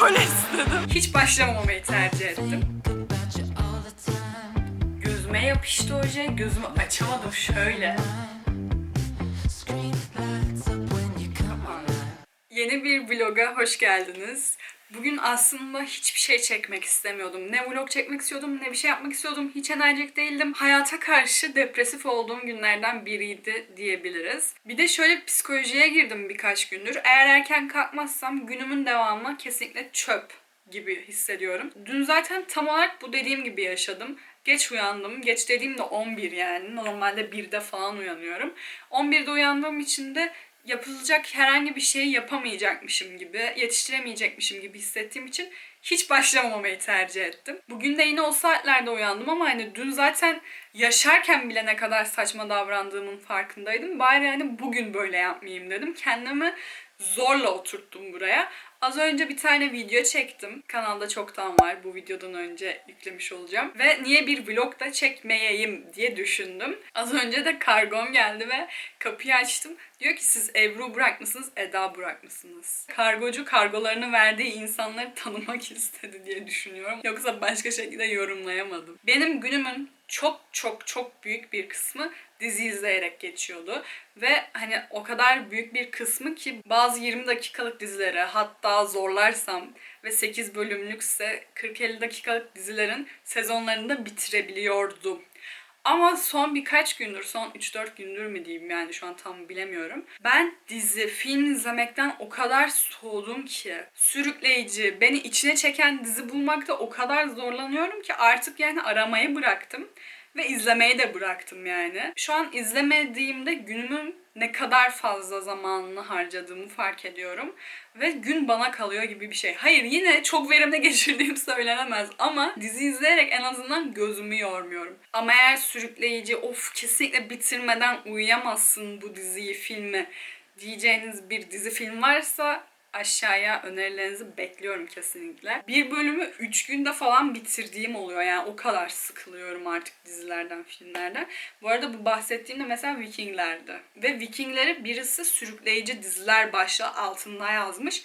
polis dedim. Hiç başlamamayı tercih ettim. Gözüme yapıştı oje. Gözümü açamadım şöyle. Yeni bir vloga hoş geldiniz. Bugün aslında hiçbir şey çekmek istemiyordum. Ne vlog çekmek istiyordum ne bir şey yapmak istiyordum. Hiç enerjik değildim. Hayata karşı depresif olduğum günlerden biriydi diyebiliriz. Bir de şöyle psikolojiye girdim birkaç gündür. Eğer erken kalkmazsam günümün devamı kesinlikle çöp gibi hissediyorum. Dün zaten tam olarak bu dediğim gibi yaşadım. Geç uyandım. Geç dediğimde 11 yani. Normalde 1'de falan uyanıyorum. 11'de uyandığım için de yapılacak herhangi bir şeyi yapamayacakmışım gibi, yetiştiremeyecekmişim gibi hissettiğim için hiç başlamamayı tercih ettim. Bugün de yine o saatlerde uyandım ama hani dün zaten yaşarken bile ne kadar saçma davrandığımın farkındaydım. Bari hani bugün böyle yapmayayım dedim. Kendimi zorla oturttum buraya. Az önce bir tane video çektim. Kanalda çoktan var. Bu videodan önce yüklemiş olacağım. Ve niye bir vlog da çekmeyeyim diye düşündüm. Az önce de kargom geldi ve kapıyı açtım. Diyor ki siz Ebru bırakmışsınız, Eda bırakmışsınız. Kargocu kargolarını verdiği insanları tanımak istedi diye düşünüyorum. Yoksa başka şekilde yorumlayamadım. Benim günümün çok çok çok büyük bir kısmı dizi izleyerek geçiyordu. Ve hani o kadar büyük bir kısmı ki bazı 20 dakikalık dizileri hatta zorlarsam ve 8 bölümlükse 40-50 dakikalık dizilerin sezonlarını bitirebiliyordum. Ama son birkaç gündür, son 3-4 gündür mü diyeyim yani şu an tam bilemiyorum. Ben dizi, film izlemekten o kadar soğudum ki. Sürükleyici, beni içine çeken dizi bulmakta o kadar zorlanıyorum ki artık yani aramayı bıraktım. Ve izlemeyi de bıraktım yani. Şu an izlemediğimde günümün ne kadar fazla zamanını harcadığımı fark ediyorum. Ve gün bana kalıyor gibi bir şey. Hayır yine çok verimli geçirdiğim söylenemez ama dizi izleyerek en azından gözümü yormuyorum. Ama eğer sürükleyici of kesinlikle bitirmeden uyuyamazsın bu diziyi, filmi diyeceğiniz bir dizi film varsa aşağıya önerilerinizi bekliyorum kesinlikle. Bir bölümü 3 günde falan bitirdiğim oluyor. Yani o kadar sıkılıyorum artık dizilerden, filmlerden. Bu arada bu bahsettiğimde mesela Vikingler'di. Ve Vikingleri birisi sürükleyici diziler başlığı altında yazmış.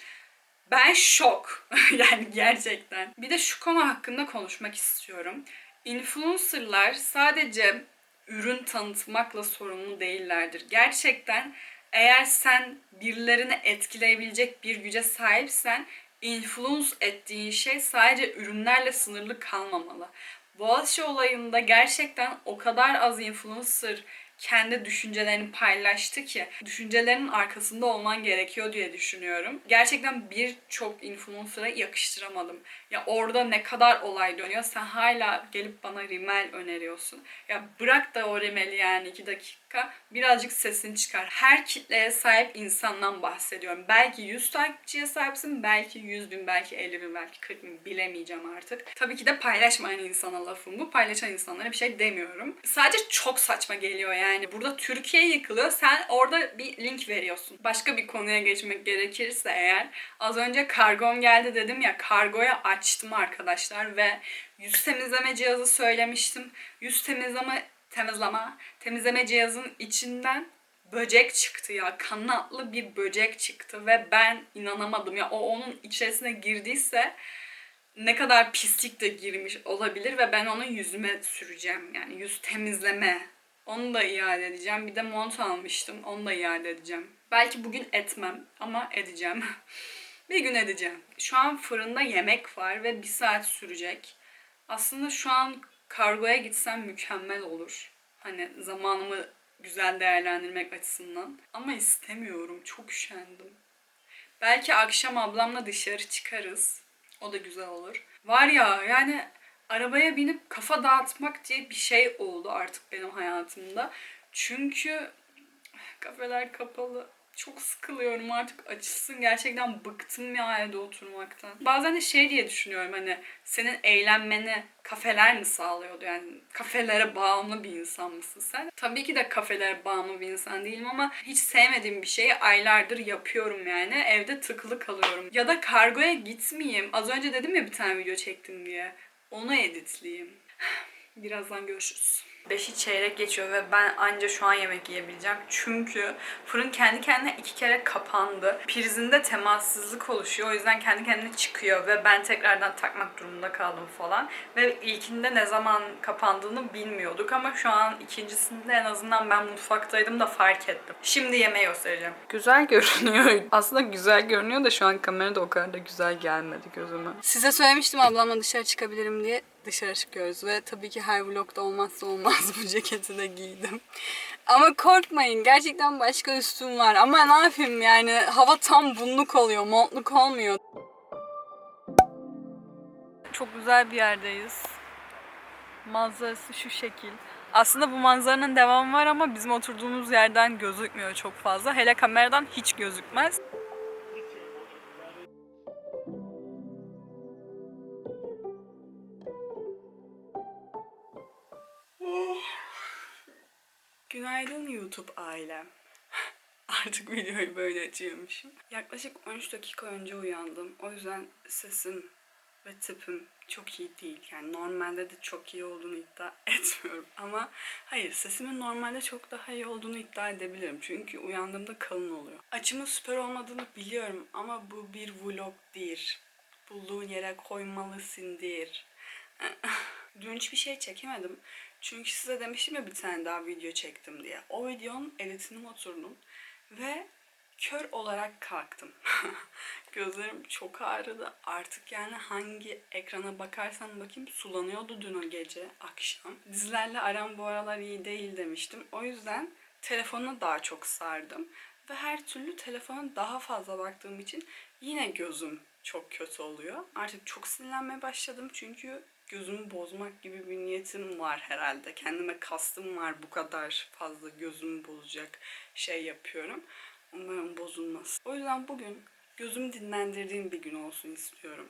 Ben şok. yani gerçekten. Bir de şu konu hakkında konuşmak istiyorum. Influencerlar sadece ürün tanıtmakla sorumlu değillerdir. Gerçekten eğer sen birilerini etkileyebilecek bir güce sahipsen influence ettiğin şey sadece ürünlerle sınırlı kalmamalı. Boğaziçi olayında gerçekten o kadar az influencer kendi düşüncelerini paylaştı ki düşüncelerinin arkasında olman gerekiyor diye düşünüyorum. Gerçekten birçok influencer'a yakıştıramadım. Ya orada ne kadar olay dönüyor sen hala gelip bana rimel öneriyorsun. Ya bırak da o rimeli yani iki dakika birazcık sesini çıkar. Her kitleye sahip insandan bahsediyorum. Belki 100 takipçiye sahipsin, belki 100 bin, belki 50 bin, belki 40 bin bilemeyeceğim artık. Tabii ki de paylaşmayan insana lafım bu. Paylaşan insanlara bir şey demiyorum. Sadece çok saçma geliyor yani. Burada Türkiye yıkılıyor. Sen orada bir link veriyorsun. Başka bir konuya geçmek gerekirse eğer az önce kargom geldi dedim ya kargoya açtım arkadaşlar ve yüz temizleme cihazı söylemiştim. Yüz temizleme temizleme temizleme cihazın içinden böcek çıktı ya. Kanatlı bir böcek çıktı ve ben inanamadım ya. O onun içerisine girdiyse ne kadar pislik de girmiş olabilir ve ben onu yüzüme süreceğim. Yani yüz temizleme. Onu da iade edeceğim. Bir de mont almıştım. Onu da iade edeceğim. Belki bugün etmem ama edeceğim. bir gün edeceğim. Şu an fırında yemek var ve bir saat sürecek. Aslında şu an kargoya gitsem mükemmel olur. Hani zamanımı güzel değerlendirmek açısından. Ama istemiyorum. Çok üşendim. Belki akşam ablamla dışarı çıkarız. O da güzel olur. Var ya yani arabaya binip kafa dağıtmak diye bir şey oldu artık benim hayatımda. Çünkü kafeler kapalı. Çok sıkılıyorum artık açılsın. Gerçekten bıktım ya evde oturmaktan. Bazen de şey diye düşünüyorum hani senin eğlenmeni kafeler mi sağlıyordu? Yani kafelere bağımlı bir insan mısın sen? Tabii ki de kafelere bağımlı bir insan değilim ama hiç sevmediğim bir şeyi aylardır yapıyorum yani. Evde tıkılı kalıyorum. Ya da kargoya gitmeyeyim. Az önce dedim ya bir tane video çektim diye. Onu editleyeyim. Birazdan görüşürüz. 5'i çeyrek geçiyor ve ben anca şu an yemek yiyebileceğim. Çünkü fırın kendi kendine iki kere kapandı. Prizinde temassızlık oluşuyor. O yüzden kendi kendine çıkıyor ve ben tekrardan takmak durumunda kaldım falan. Ve ilkinde ne zaman kapandığını bilmiyorduk ama şu an ikincisinde en azından ben mutfaktaydım da fark ettim. Şimdi yemeği göstereceğim. Güzel görünüyor. Aslında güzel görünüyor da şu an kamerada o kadar da güzel gelmedi gözüme. Size söylemiştim ablamla dışarı çıkabilirim diye. Dışarı çıkıyoruz ve tabii ki her vlogda olmazsa olmaz bu ceketi de giydim. Ama korkmayın gerçekten başka üstüm var. Ama ne yapayım yani hava tam bunluk oluyor, montluk olmuyor. Çok güzel bir yerdeyiz. Manzarası şu şekil. Aslında bu manzaranın devamı var ama bizim oturduğumuz yerden gözükmüyor çok fazla. Hele kameradan hiç gözükmez. Günaydın YouTube ailem. Artık videoyu böyle açıyormuşum. Yaklaşık 13 dakika önce uyandım. O yüzden sesim ve tipim çok iyi değil. Yani normalde de çok iyi olduğunu iddia etmiyorum. Ama hayır sesimin normalde çok daha iyi olduğunu iddia edebilirim. Çünkü uyandığımda kalın oluyor. Açımın süper olmadığını biliyorum ama bu bir vlog değil. Bulduğun yere koymalısındır. Dün hiçbir şey çekemedim. Çünkü size demiştim ya bir tane daha video çektim diye. O videonun editine oturdum ve kör olarak kalktım. Gözlerim çok ağrıdı. Artık yani hangi ekrana bakarsam bakayım sulanıyordu dün o gece akşam. Dizilerle aram bu aralar iyi değil demiştim. O yüzden telefona daha çok sardım. Ve her türlü telefona daha fazla baktığım için yine gözüm çok kötü oluyor. Artık çok sinirlenmeye başladım çünkü gözümü bozmak gibi bir niyetim var herhalde. Kendime kastım var bu kadar fazla gözümü bozacak şey yapıyorum. Umarım bozulmaz. O yüzden bugün gözümü dinlendirdiğim bir gün olsun istiyorum.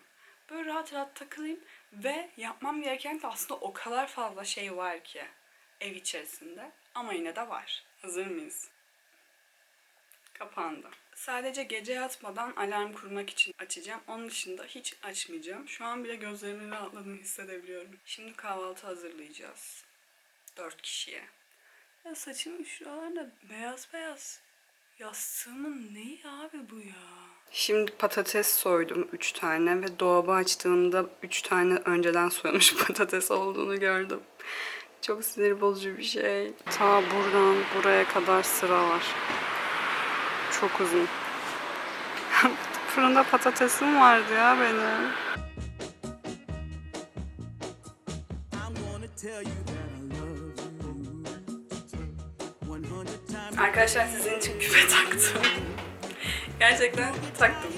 Böyle rahat rahat takılayım ve yapmam gereken de aslında o kadar fazla şey var ki ev içerisinde ama yine de var. Hazır mıyız? Kapandı. Sadece gece yatmadan alarm kurmak için açacağım. Onun dışında hiç açmayacağım. Şu an bile gözlerimin rahatladığını hissedebiliyorum. Şimdi kahvaltı hazırlayacağız. Dört kişiye. Ya saçımın şuralarda beyaz beyaz. Yastığımın neyi abi bu ya? Şimdi patates soydum 3 tane ve dolabı açtığımda 3 tane önceden soyulmuş patates olduğunu gördüm. Çok sinir bozucu bir şey. Ta buradan buraya kadar sıra var. Çok uzun. Fırında patatesim vardı ya benim. I'm gonna tell you that I love you 100 times. Arkadaşlar sizin için küpe taktım. Gerçekten taktım.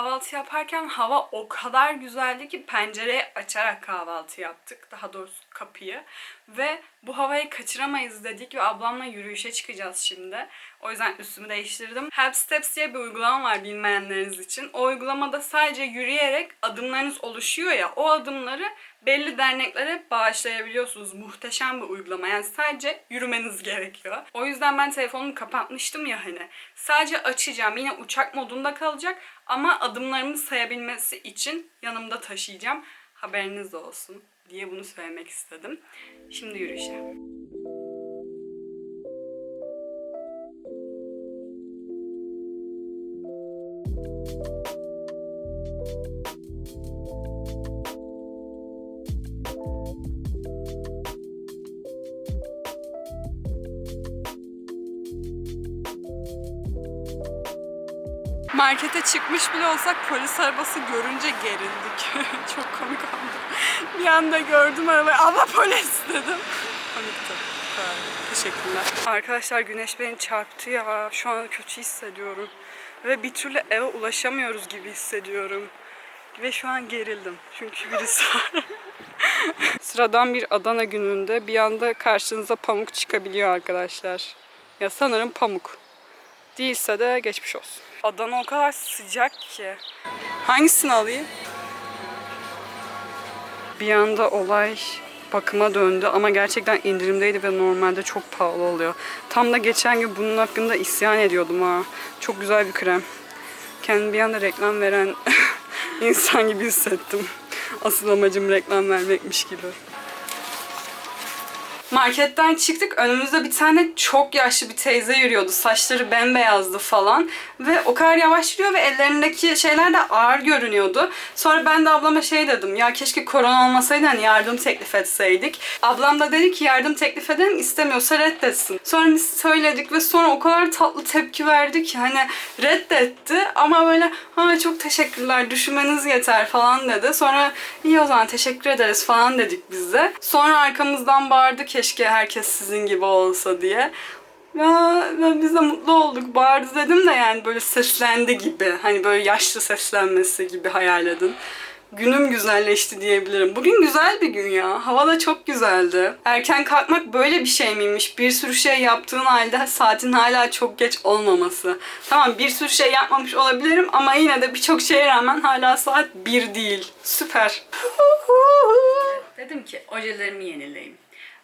Kahvaltı yaparken hava o kadar güzeldi ki pencereyi açarak kahvaltı yaptık. Daha doğrusu kapıyı. Ve bu havayı kaçıramayız dedik ve ablamla yürüyüşe çıkacağız şimdi. O yüzden üstümü değiştirdim. Help Steps diye bir uygulama var bilmeyenleriniz için. O uygulamada sadece yürüyerek adımlarınız oluşuyor ya. O adımları belli derneklere bağışlayabiliyorsunuz. Muhteşem bir uygulama. Yani sadece yürümeniz gerekiyor. O yüzden ben telefonumu kapatmıştım ya hani. Sadece açacağım. Yine uçak modunda kalacak. Ama adımlarımı sayabilmesi için yanımda taşıyacağım. Haberiniz olsun diye bunu söylemek istedim. Şimdi yürüyüşe. Markete çıkmış bile olsak polis arabası görünce gerildik. Çok komik oldu. Bir anda gördüm arabayı. Ama polis dedim. Komikti. Teşekkürler. Arkadaşlar güneş beni çarptı ya. Şu an kötü hissediyorum. Ve bir türlü eve ulaşamıyoruz gibi hissediyorum. Ve şu an gerildim. Çünkü birisi var. Sıradan bir Adana gününde bir anda karşınıza pamuk çıkabiliyor arkadaşlar. Ya sanırım pamuk. Değilse de geçmiş olsun. Adana o kadar sıcak ki. Hangisini alayım? Bir anda olay bakıma döndü ama gerçekten indirimdeydi ve normalde çok pahalı oluyor. Tam da geçen gün bunun hakkında isyan ediyordum ha. Çok güzel bir krem. Kendimi bir anda reklam veren insan gibi hissettim. Asıl amacım reklam vermekmiş gibi. Marketten çıktık. Önümüzde bir tane çok yaşlı bir teyze yürüyordu. Saçları bembeyazdı falan. Ve o kadar yavaş yürüyor ve ellerindeki şeyler de ağır görünüyordu. Sonra ben de ablama şey dedim. Ya keşke korona olmasaydı hani yardım teklif etseydik. Ablam da dedi ki yardım teklif edelim istemiyorsa reddetsin. Sonra biz söyledik ve sonra o kadar tatlı tepki verdi ki hani reddetti ama böyle ha çok teşekkürler düşünmeniz yeter falan dedi. Sonra iyi o zaman teşekkür ederiz falan dedik biz de. Sonra arkamızdan bağırdı keşke herkes sizin gibi olsa diye. Ya ve biz de mutlu olduk. Bağırdı dedim de yani böyle seslendi gibi. Hani böyle yaşlı seslenmesi gibi hayal edin. Günüm güzelleşti diyebilirim. Bugün güzel bir gün ya. Hava da çok güzeldi. Erken kalkmak böyle bir şey miymiş? Bir sürü şey yaptığın halde saatin hala çok geç olmaması. Tamam bir sürü şey yapmamış olabilirim ama yine de birçok şeye rağmen hala saat 1 değil. Süper. Dedim ki ojelerimi yenileyim.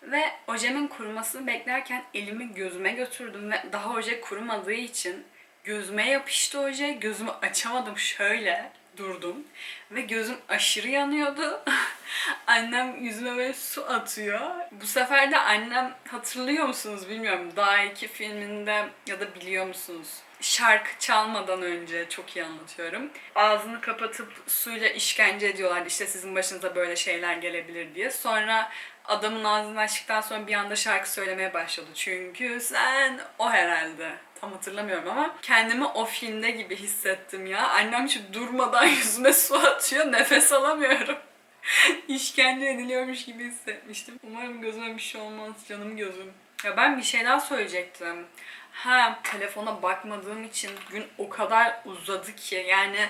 Ve ojemin kurumasını beklerken elimi gözüme götürdüm ve daha oje kurumadığı için gözüme yapıştı oje. Gözümü açamadım şöyle durdum. Ve gözüm aşırı yanıyordu. annem yüzüme böyle su atıyor. Bu sefer de annem hatırlıyor musunuz bilmiyorum. Daha iki filminde ya da biliyor musunuz? Şarkı çalmadan önce çok iyi anlatıyorum. Ağzını kapatıp suyla işkence ediyorlardı. İşte sizin başınıza böyle şeyler gelebilir diye. Sonra adamın ağzını açtıktan sonra bir anda şarkı söylemeye başladı. Çünkü sen o herhalde. Tam hatırlamıyorum ama kendimi o filmde gibi hissettim ya. Annem şu durmadan yüzüme su atıyor. Nefes alamıyorum. İşkence ediliyormuş gibi hissetmiştim. Umarım gözüme bir şey olmaz. Canım gözüm. Ya ben bir şey daha söyleyecektim. Ha telefona bakmadığım için gün o kadar uzadı ki yani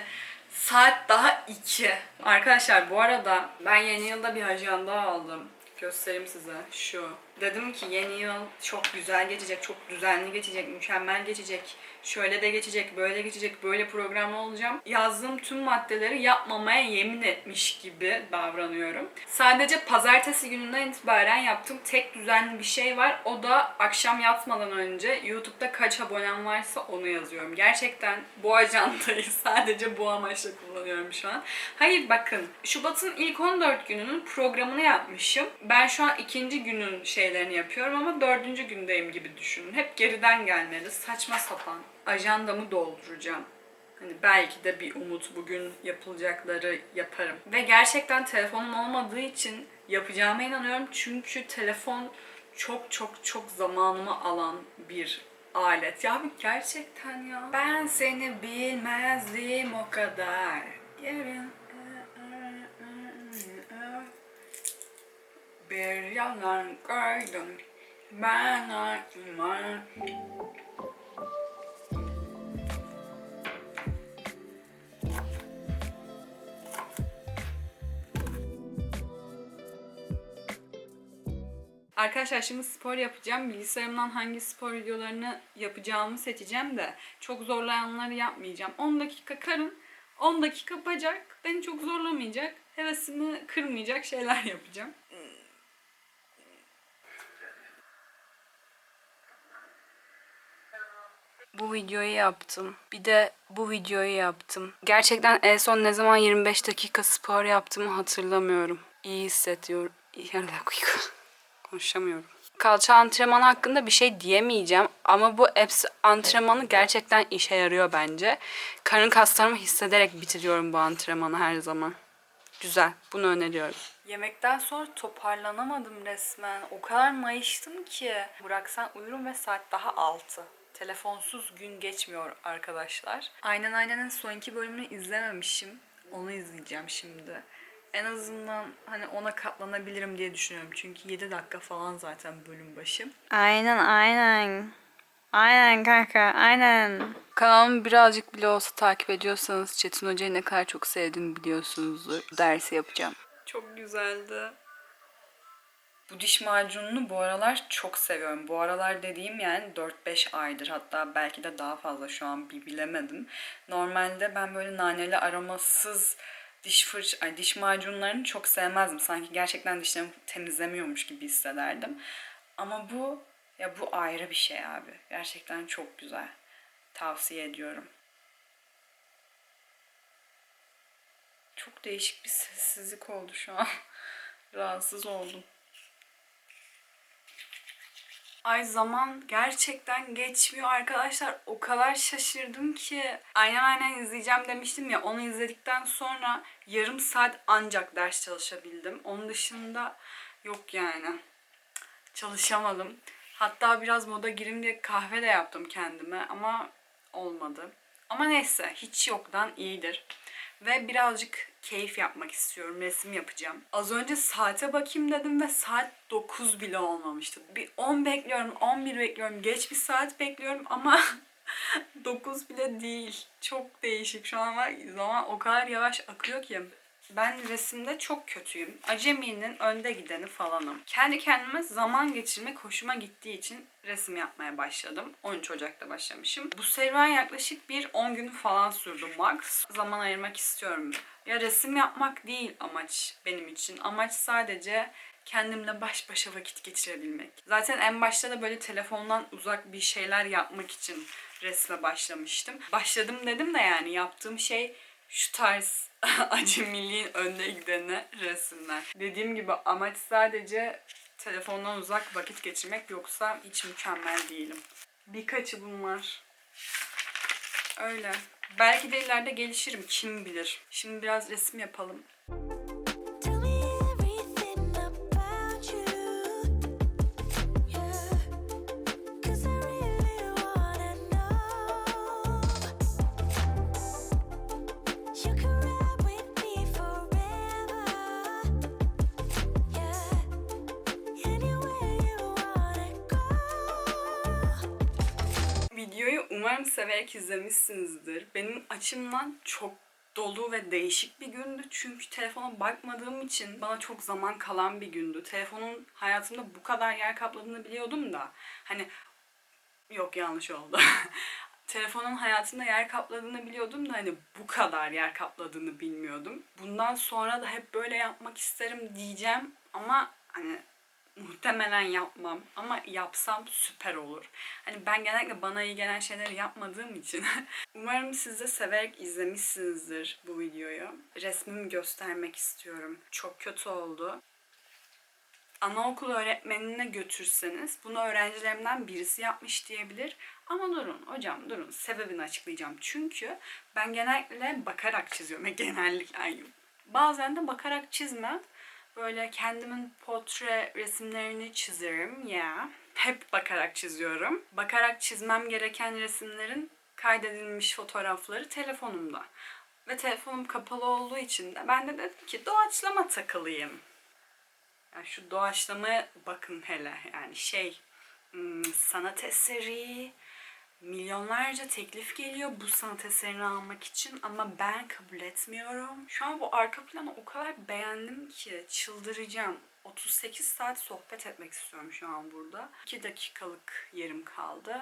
saat daha 2. Arkadaşlar bu arada ben yeni yılda bir ajanda aldım. Göstereyim size şu. Dedim ki yeni yıl çok güzel geçecek, çok düzenli geçecek, mükemmel geçecek. Şöyle de geçecek, böyle geçecek, böyle programlı olacağım. Yazdığım tüm maddeleri yapmamaya yemin etmiş gibi davranıyorum. Sadece pazartesi gününden itibaren yaptığım tek düzenli bir şey var. O da akşam yatmadan önce YouTube'da kaç abonem varsa onu yazıyorum. Gerçekten bu ajandayı sadece bu amaçla kullanıyorum şu an. Hayır bakın Şubat'ın ilk 14 gününün programını yapmışım. Ben şu an ikinci günün şeylerini yapıyorum ama dördüncü gündeyim gibi düşünün. Hep geriden gelmeli. Saçma sapan. Ajandamı dolduracağım. Hani belki de bir umut bugün yapılacakları yaparım. Ve gerçekten telefonum olmadığı için yapacağıma inanıyorum. Çünkü telefon çok çok çok zamanımı alan bir alet. Ya bir gerçekten ya. Ben seni bilmezdim o kadar. Yarın bir yalan koydum ben aklıma. Arkadaşlar şimdi spor yapacağım. Bilgisayarımdan hangi spor videolarını yapacağımı seçeceğim de çok zorlayanları yapmayacağım. 10 dakika karın, 10 dakika bacak. Beni çok zorlamayacak, hevesimi kırmayacak şeyler yapacağım. Bu videoyu yaptım. Bir de bu videoyu yaptım. Gerçekten en son ne zaman 25 dakika spor yaptığımı hatırlamıyorum. İyi hissediyorum. Yarın dakika. Konuşamıyorum. Kalça antrenmanı hakkında bir şey diyemeyeceğim ama bu hepsi antrenmanı gerçekten işe yarıyor bence. Karın kaslarımı hissederek bitiriyorum bu antrenmanı her zaman. Güzel. Bunu öneriyorum. Yemekten sonra toparlanamadım resmen. O kadar mayıştım ki. Bıraksan uyurum ve saat daha 6. Telefonsuz gün geçmiyor arkadaşlar. Aynen Aynen'in son iki bölümünü izlememişim. Onu izleyeceğim şimdi. En azından hani ona katlanabilirim diye düşünüyorum. Çünkü 7 dakika falan zaten bölüm başı. Aynen aynen. Aynen kanka aynen. Kanalımı birazcık bile olsa takip ediyorsanız Çetin Hoca'yı ne kadar çok sevdiğimi biliyorsunuzdur. Dersi yapacağım. Çok güzeldi. Bu diş macununu bu aralar çok seviyorum. Bu aralar dediğim yani 4-5 aydır hatta belki de daha fazla şu an bir bilemedim. Normalde ben böyle naneli aromasız diş fırç, ay diş macunlarını çok sevmezdim. Sanki gerçekten dişlerimi temizlemiyormuş gibi hissederdim. Ama bu ya bu ayrı bir şey abi. Gerçekten çok güzel. Tavsiye ediyorum. Çok değişik bir sessizlik oldu şu an. Rahatsız oldum. Ay zaman gerçekten geçmiyor arkadaşlar. O kadar şaşırdım ki. Aynen aynen izleyeceğim demiştim ya. Onu izledikten sonra yarım saat ancak ders çalışabildim. Onun dışında yok yani. Çalışamadım. Hatta biraz moda gireyim diye kahve de yaptım kendime ama olmadı. Ama neyse hiç yoktan iyidir. Ve birazcık keyif yapmak istiyorum. Resim yapacağım. Az önce saate bakayım dedim ve saat 9 bile olmamıştı. Bir 10 bekliyorum, 11 bekliyorum. Geç bir saat bekliyorum ama 9 bile değil. Çok değişik. Şu an var zaman o kadar yavaş akıyor ki. Ben resimde çok kötüyüm. Aceminin önde gideni falanım. Kendi kendime zaman geçirmek hoşuma gittiği için resim yapmaya başladım. 13 Ocak'ta başlamışım. Bu serüven yaklaşık bir 10 gün falan sürdü max. Zaman ayırmak istiyorum. Ya resim yapmak değil amaç benim için. Amaç sadece kendimle baş başa vakit geçirebilmek. Zaten en başta da böyle telefondan uzak bir şeyler yapmak için resme başlamıştım. Başladım dedim de yani yaptığım şey şu tarz acemiliğin önde gideni resimler. Dediğim gibi amaç sadece telefondan uzak vakit geçirmek yoksa hiç mükemmel değilim. Birkaçı bunlar. Öyle. Belki de ileride gelişirim kim bilir. Şimdi biraz resim yapalım. Severek izlemişsinizdir. Benim açımdan çok dolu ve değişik bir gündü. Çünkü telefona bakmadığım için bana çok zaman kalan bir gündü. Telefonun hayatımda bu kadar yer kapladığını biliyordum da hani yok yanlış oldu. Telefonun hayatımda yer kapladığını biliyordum da hani bu kadar yer kapladığını bilmiyordum. Bundan sonra da hep böyle yapmak isterim diyeceğim ama hani muhtemelen yapmam ama yapsam süper olur. Hani ben genellikle bana iyi gelen şeyleri yapmadığım için umarım siz de severek izlemişsinizdir bu videoyu. Resmimi göstermek istiyorum. Çok kötü oldu. Anaokulu öğretmenine götürseniz bunu öğrencilerimden birisi yapmış diyebilir. Ama durun hocam durun sebebini açıklayacağım. Çünkü ben genellikle bakarak çiziyorum. Genellikle bazen de bakarak çizmem. Böyle kendimin portre resimlerini çizerim ya. Hep bakarak çiziyorum. Bakarak çizmem gereken resimlerin kaydedilmiş fotoğrafları telefonumda. Ve telefonum kapalı olduğu için de ben de dedim ki doğaçlama takılayım. Yani şu doğaçlamaya bakın hele yani şey hmm, sanat eseri milyonlarca teklif geliyor bu sanat eserini almak için ama ben kabul etmiyorum. Şu an bu arka planı o kadar beğendim ki çıldıracağım. 38 saat sohbet etmek istiyorum şu an burada. 2 dakikalık yerim kaldı.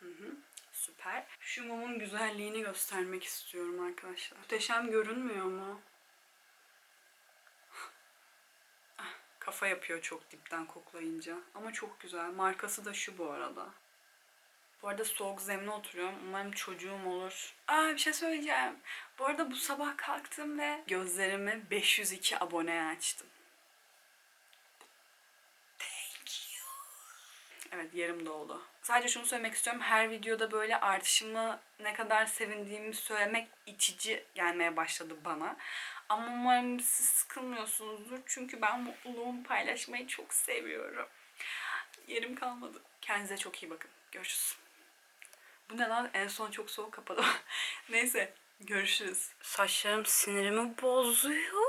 Hı hı. Süper. Şu mumun güzelliğini göstermek istiyorum arkadaşlar. Muhteşem görünmüyor mu? Kafa yapıyor çok dipten koklayınca. Ama çok güzel. Markası da şu bu arada. Bu arada soğuk zemine oturuyorum. Umarım çocuğum olur. Aa bir şey söyleyeceğim. Bu arada bu sabah kalktım ve gözlerimi 502 aboneye açtım. Thank you. Evet yarım doldu. Sadece şunu söylemek istiyorum. Her videoda böyle artışımı ne kadar sevindiğimi söylemek itici gelmeye başladı bana. Ama umarım siz sıkılmıyorsunuzdur. Çünkü ben mutluluğumu paylaşmayı çok seviyorum. Yerim kalmadı. Kendinize çok iyi bakın. Görüşürüz. Bu ne lan? En son çok soğuk kapadı. Neyse. Görüşürüz. Saçlarım sinirimi bozuyor.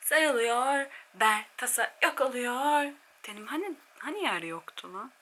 Sarılıyor. Ber tasa yok oluyor. Tenim hani hani yer yoktu lan?